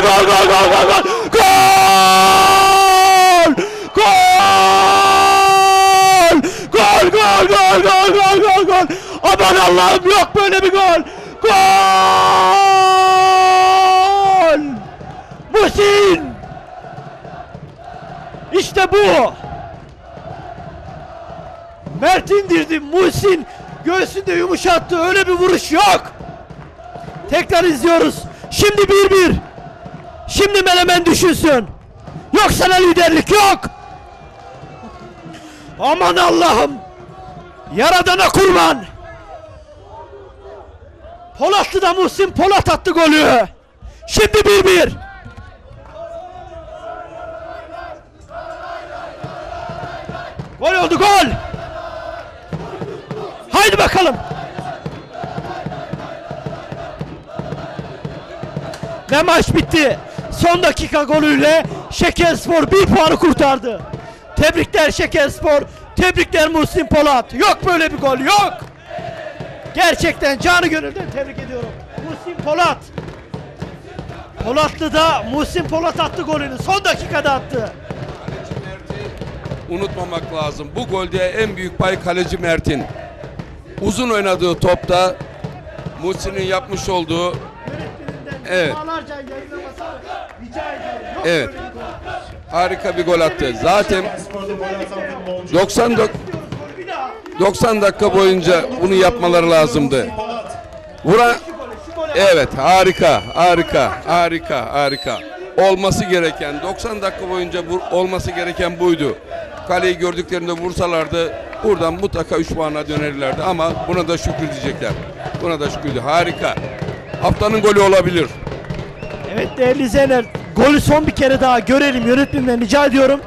gol gol gol gol gol gol. Gol! Gol gol gol gol gol gol gol. Aman Allah'ım yok böyle bir gol. Gol! Muhsin! İşte bu. Mert indirdi. Muhsin göğsünde yumuşattı. Öyle bir vuruş yok. Tekrar izliyoruz. Şimdi 1-1. Şimdi Menemen düşünsün. Yok sana liderlik yok. Aman Allah'ım. Yaradana kurban. Polatlı'da Muhsin Polat attı golü. Şimdi 1-1. Gol oldu gol. Haydi bakalım. Ve maç bitti. Son dakika golüyle Şekerspor bir puanı kurtardı. Tebrikler Şekerspor. Tebrikler Muhsin Polat. Yok böyle bir gol yok. Gerçekten canı gönülden tebrik ediyorum. Muhsin Polat. Polatlı'da Muhsin Polat attı golünü. Son dakikada attı. unutmamak lazım. Bu golde en büyük pay kaleci Mert'in. Uzun oynadığı topta Muhsin'in yapmış olduğu Evet. Evet. harika bir gol attı. Zaten Spor'da gol atan futbolcu 90 dak- İstiyoruz golü bir daha. 90 dakika boyunca bunu yapmaları lazımdı. Golü. Evet harika harika harika harika. Olması gereken 90 dakika boyunca bu- olması gereken buydu. Kaleyi gördüklerinde vursalardı buradan mutlaka 3 puana dönerlerdi ama buna da şükredecekler. Buna da şükredecek. Harika. Haftanın golü olabilir. Evet değerli izleyenler golü son bir kere daha görelim yönetmenden rica ediyorum.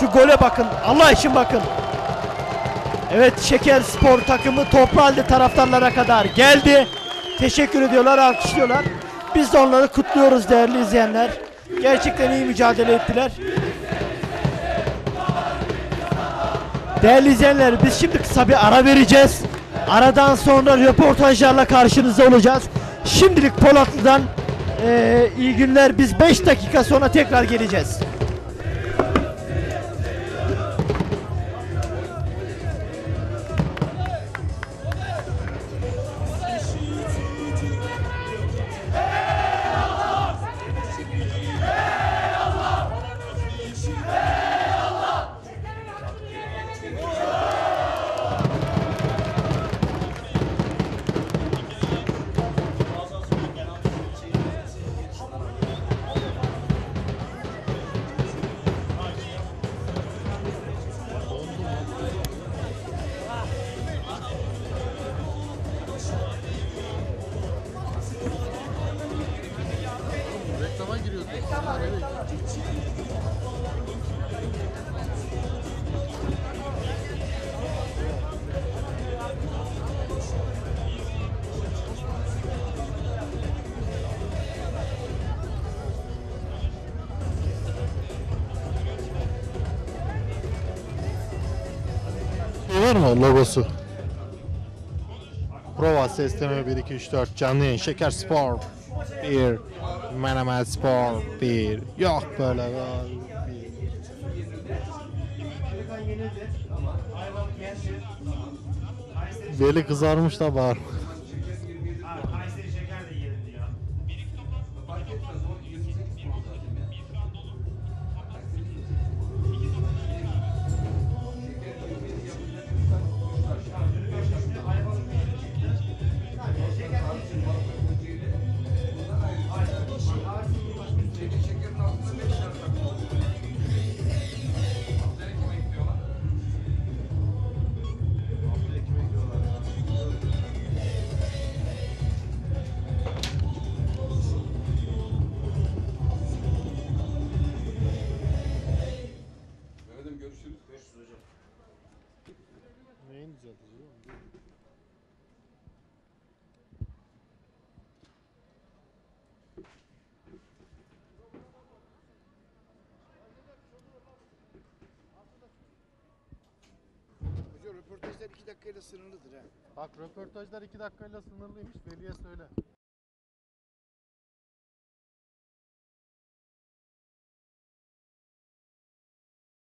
Şu gole bakın Allah için bakın. Evet Şeker Spor takımı toplu halde taraftarlara kadar geldi. Teşekkür ediyorlar, alkışlıyorlar. Biz de onları kutluyoruz değerli izleyenler. Gerçekten iyi mücadele ettiler. Değerli izleyenler biz şimdi kısa bir ara vereceğiz. Aradan sonra röportajlarla karşınızda olacağız. Şimdilik Polatlı'dan eee, iyi günler. Biz 5 dakika sonra tekrar geleceğiz. Var mı logosu? Prova sesleme 1 2 3 4 canlı yayın Şeker Spor 1 Menemen Spor 1 Yok böyle bir. Beli kızarmış da bağır. Neyin düzeltici Hocam röportajlar 2 dakikayla sınırlıdır ha. Bak röportajlar 2 dakikayla sınırlıymış Veli'ye söyle.